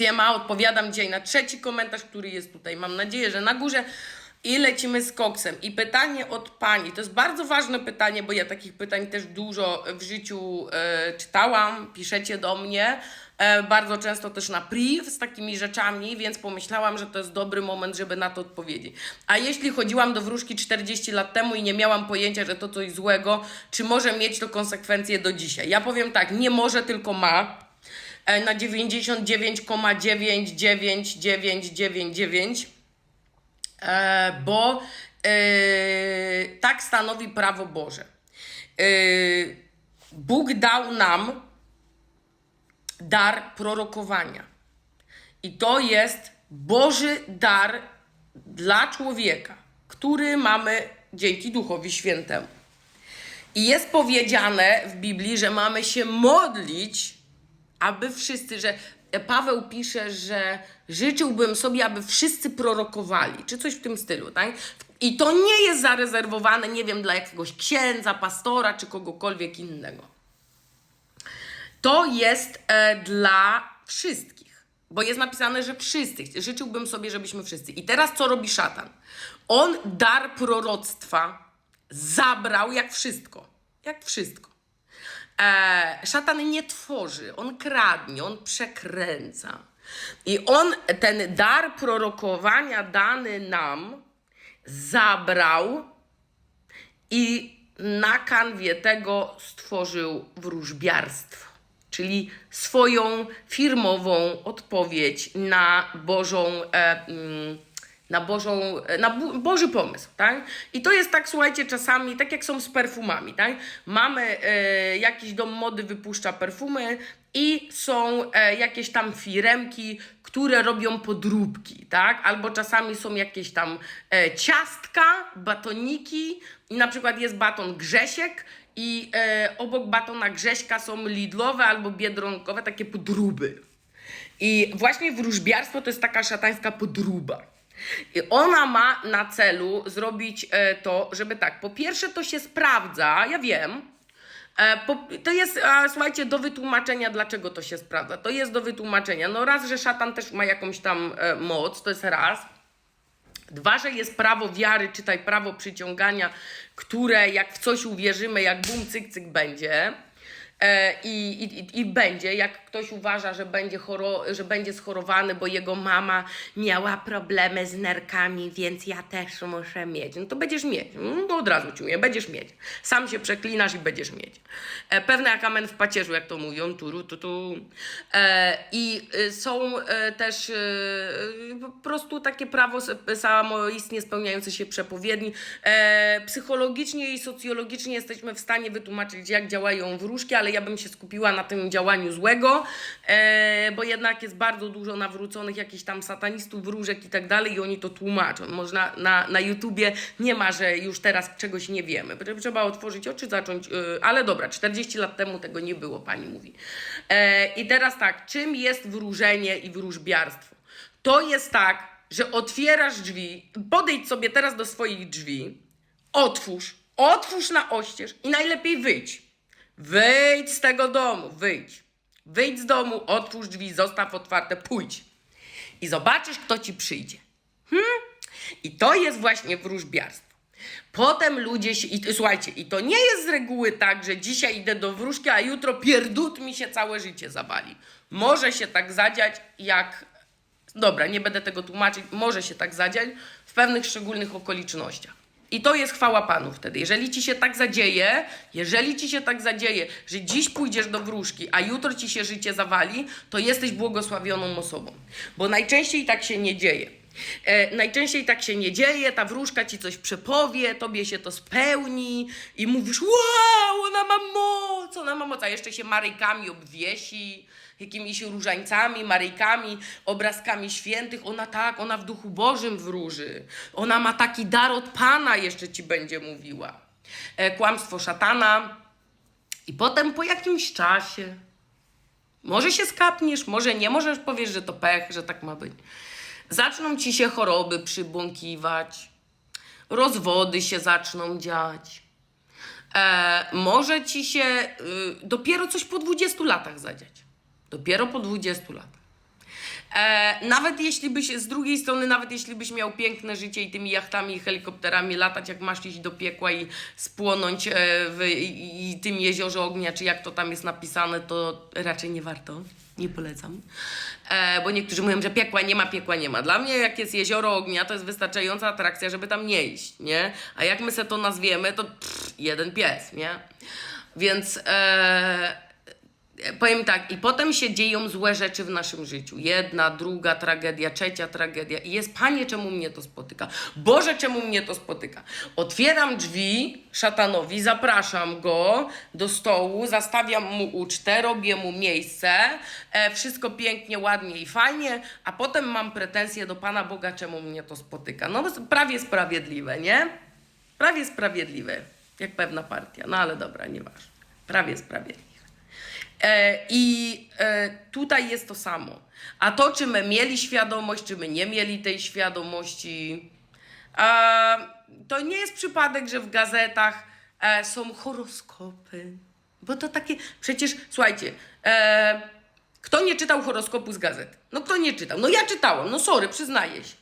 Siema, odpowiadam dzisiaj na trzeci komentarz, który jest tutaj. Mam nadzieję, że na górze. I lecimy z koksem. I pytanie od pani. To jest bardzo ważne pytanie, bo ja takich pytań też dużo w życiu e, czytałam. Piszecie do mnie. E, bardzo często też na priv z takimi rzeczami, więc pomyślałam, że to jest dobry moment, żeby na to odpowiedzieć. A jeśli chodziłam do wróżki 40 lat temu i nie miałam pojęcia, że to coś złego, czy może mieć to konsekwencje do dzisiaj? Ja powiem tak, nie może, tylko ma na 99,99999, e, bo e, tak stanowi prawo Boże. E, Bóg dał nam dar prorokowania. I to jest Boży dar dla człowieka, który mamy dzięki Duchowi Świętemu. I jest powiedziane w Biblii, że mamy się modlić, aby wszyscy, że Paweł pisze, że życzyłbym sobie, aby wszyscy prorokowali, czy coś w tym stylu, tak? I to nie jest zarezerwowane, nie wiem, dla jakiegoś księdza, pastora, czy kogokolwiek innego. To jest e, dla wszystkich, bo jest napisane, że wszyscy. Życzyłbym sobie, żebyśmy wszyscy. I teraz co robi szatan? On dar proroctwa zabrał jak wszystko. Jak wszystko. E, szatan nie tworzy, on kradnie, on przekręca. I on ten dar prorokowania dany nam zabrał i na kanwie tego stworzył wróżbiarstwo, czyli swoją firmową odpowiedź na Bożą. E, mm, na, Bożą, na bu- Boży pomysł, tak? I to jest tak, słuchajcie, czasami, tak jak są z perfumami, tak? Mamy e, jakiś dom mody, wypuszcza perfumy i są e, jakieś tam firemki, które robią podróbki, tak? Albo czasami są jakieś tam e, ciastka, batoniki i na przykład jest baton Grzesiek i e, obok batona Grześka są lidlowe albo biedronkowe takie podróby. I właśnie wróżbiarstwo to jest taka szatańska podróba. I ona ma na celu zrobić e, to, żeby tak, po pierwsze to się sprawdza, ja wiem, e, to jest, słuchajcie, do wytłumaczenia, dlaczego to się sprawdza. To jest do wytłumaczenia. No raz, że szatan też ma jakąś tam e, moc, to jest raz. Dwa, że jest prawo wiary, czytaj prawo przyciągania, które jak w coś uwierzymy, jak bum, cyk, cyk będzie. I, i, I będzie, jak ktoś uważa, że będzie, choro, że będzie schorowany, bo jego mama miała problemy z nerkami, więc ja też muszę mieć. No to będziesz mieć. No od razu ci mówię, będziesz mieć. Sam się przeklinasz i będziesz mieć. E, pewne jak amen w pacierzu, jak to mówią. Turu, tu, tu. E, I y, są e, też y, po prostu takie prawo samoistnie spełniające się przepowiedni. E, psychologicznie i socjologicznie jesteśmy w stanie wytłumaczyć, jak działają wróżki, ale ja bym się skupiła na tym działaniu złego, e, bo jednak jest bardzo dużo nawróconych jakichś tam satanistów, wróżek i tak dalej i oni to tłumaczą. Można na, na YouTubie nie ma, że już teraz czegoś nie wiemy. Trzeba otworzyć oczy, zacząć, y, ale dobra, 40 lat temu tego nie było, pani mówi. E, I teraz tak, czym jest wróżenie i wróżbiarstwo? To jest tak, że otwierasz drzwi, podejdź sobie teraz do swoich drzwi, otwórz, otwórz na oścież i najlepiej wyjdź. Wyjdź z tego domu, wyjdź. Wyjdź z domu, otwórz drzwi, zostaw otwarte, pójdź. I zobaczysz, kto ci przyjdzie. Hmm? I to jest właśnie wróżbiarstwo. Potem ludzie się. I, słuchajcie, i to nie jest z reguły tak, że dzisiaj idę do wróżki, a jutro pierdut mi się całe życie zawali. Może się tak zadziać, jak. Dobra, nie będę tego tłumaczyć. Może się tak zadziać w pewnych szczególnych okolicznościach. I to jest chwała Panu wtedy. Jeżeli ci się tak zadzieje, jeżeli ci się tak zadzieje, że dziś pójdziesz do wróżki, a jutro ci się życie zawali, to jesteś błogosławioną osobą. Bo najczęściej tak się nie dzieje. E, najczęściej tak się nie dzieje, ta wróżka ci coś przepowie, tobie się to spełni i mówisz, wow, ona ma moc, ona ma moc, a jeszcze się maryjkami obwiesi, jakimiś różańcami, maryjkami, obrazkami świętych. Ona tak, ona w duchu Bożym wróży. Ona ma taki dar od Pana, jeszcze ci będzie mówiła. E, kłamstwo szatana. I potem po jakimś czasie, może się skapniesz, może nie, możesz powiesz, że to pech, że tak ma być. Zaczną ci się choroby przybłąkiwać, rozwody się zaczną dziać. E, może ci się y, dopiero coś po 20 latach zadziać. Dopiero po 20 latach. E, nawet jeśli byś, z drugiej strony, nawet jeśli byś miał piękne życie i tymi jachtami i helikopterami latać, jak masz iść do piekła i spłonąć e, w i, i tym jeziorze ognia, czy jak to tam jest napisane, to raczej nie warto. Nie polecam. E, bo niektórzy mówią, że piekła nie ma, piekła nie ma. Dla mnie, jak jest jezioro ognia, to jest wystarczająca atrakcja, żeby tam nie iść, nie? A jak my se to nazwiemy, to pff, jeden pies, nie? Więc e, powiem tak, i potem się dzieją złe rzeczy w naszym życiu. Jedna, druga tragedia, trzecia tragedia. I jest, Panie, czemu mnie to spotyka? Boże, czemu mnie to spotyka? Otwieram drzwi szatanowi, zapraszam go do stołu, zastawiam mu ucztę, robię mu miejsce, e, wszystko pięknie, ładnie i fajnie, a potem mam pretensje do Pana Boga, czemu mnie to spotyka. No, prawie sprawiedliwe, nie? Prawie sprawiedliwe, jak pewna partia. No ale dobra, nieważne. Prawie sprawiedliwe. E, I e, tutaj jest to samo. A to, czy my mieli świadomość, czy my nie mieli tej świadomości, to nie jest przypadek, że w gazetach e, są horoskopy. Bo to takie, przecież, słuchajcie, kto nie czytał horoskopu z gazet? No kto nie czytał? No ja czytałam, no sorry, przyznaję się.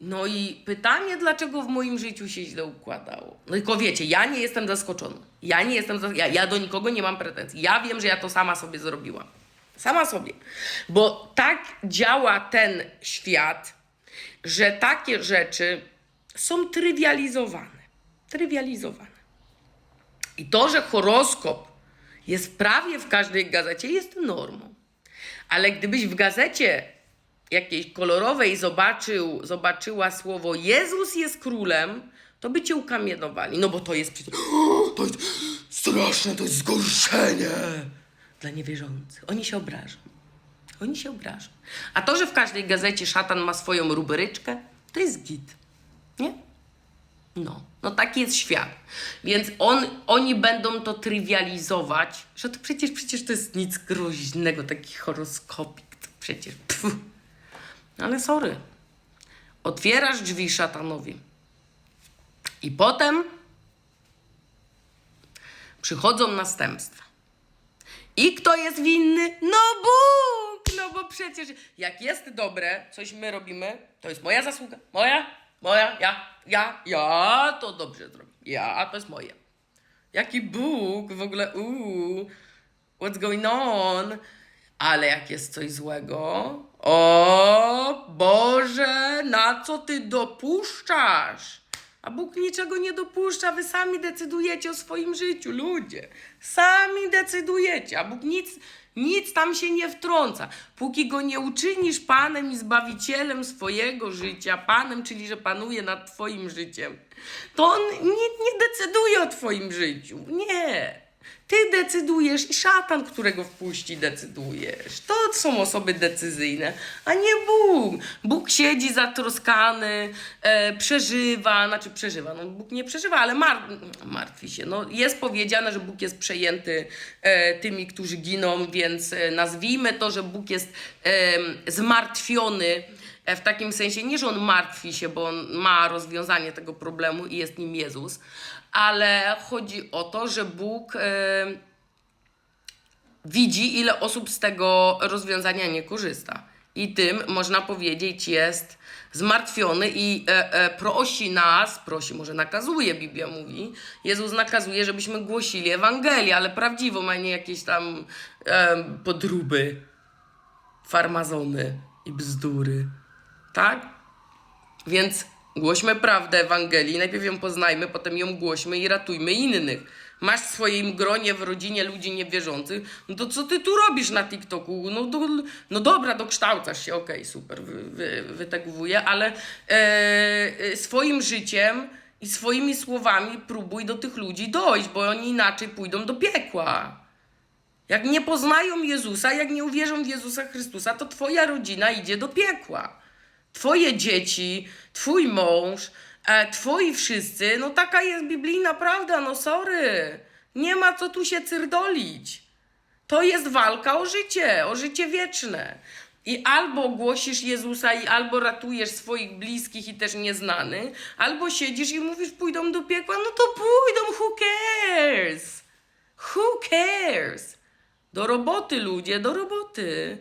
No i pytanie, dlaczego w moim życiu się źle układało. No tylko wiecie, ja nie jestem zaskoczona. Ja nie jestem, zas- ja, ja do nikogo nie mam pretensji. Ja wiem, że ja to sama sobie zrobiłam. Sama sobie. Bo tak działa ten świat, że takie rzeczy są trywializowane. Trywializowane. I to, że horoskop jest prawie w każdej gazecie, jest normą. Ale gdybyś w gazecie jakiejś kolorowej zobaczył, zobaczyła słowo Jezus jest królem, to by cię ukamienowali. No bo to jest przecież. To jest straszne, to jest zgorszenie dla niewierzących. Oni się obrażą. Oni się obrażą. A to, że w każdej gazecie szatan ma swoją rubryczkę, to jest git. Nie? No, no taki jest świat. Więc on, oni będą to trywializować, że to przecież, przecież to jest nic groźnego, taki horoskopik, to przecież. Ale sorry, otwierasz drzwi szatanowi i potem przychodzą następstwa. I kto jest winny? No Bóg! No bo przecież jak jest dobre, coś my robimy, to jest moja zasługa. Moja, moja, ja, ja, ja to dobrze zrobię. Ja, to jest moje. Jaki Bóg w ogóle, uuu, what's going on? Ale jak jest coś złego, o Boże, na co ty dopuszczasz? A Bóg niczego nie dopuszcza, wy sami decydujecie o swoim życiu, ludzie. Sami decydujecie, a Bóg nic, nic tam się nie wtrąca. Póki go nie uczynisz Panem i Zbawicielem swojego życia, Panem, czyli że panuje nad Twoim życiem, to On nie, nie decyduje o Twoim życiu. Nie. Ty decydujesz i szatan, którego wpuści, decydujesz. To są osoby decyzyjne, a nie Bóg. Bóg siedzi zatroskany, e, przeżywa, znaczy przeżywa, no Bóg nie przeżywa, ale mar martwi się. No, jest powiedziane, że Bóg jest przejęty e, tymi, którzy giną, więc e, nazwijmy to, że Bóg jest e, zmartwiony w takim sensie, nie, że on martwi się, bo on ma rozwiązanie tego problemu i jest nim Jezus, ale chodzi o to, że Bóg e, widzi, ile osób z tego rozwiązania nie korzysta. I tym, można powiedzieć, jest zmartwiony i e, e, prosi nas, prosi, może nakazuje, Biblia mówi, Jezus nakazuje, żebyśmy głosili Ewangelię, ale prawdziwą, a nie jakieś tam e, podróby, farmazony i bzdury. Tak? Więc głośmy prawdę Ewangelii, najpierw ją poznajmy, potem ją głośmy i ratujmy innych. Masz w swoim gronie, w rodzinie ludzi niewierzących, no to co ty tu robisz na TikToku? No, do, no dobra, dokształcasz się, okej, super, wy, wy, wytegowuję, ale e, e, swoim życiem i swoimi słowami próbuj do tych ludzi dojść, bo oni inaczej pójdą do piekła. Jak nie poznają Jezusa, jak nie uwierzą w Jezusa Chrystusa, to twoja rodzina idzie do piekła. Twoje dzieci, twój mąż, e, twoi wszyscy, no taka jest biblijna prawda, no sorry. Nie ma co tu się cyrdolić. To jest walka o życie, o życie wieczne. I albo głosisz Jezusa i albo ratujesz swoich bliskich i też nieznanych, albo siedzisz i mówisz pójdą do piekła, no to pójdą, who cares? Who cares? Do roboty ludzie, do roboty.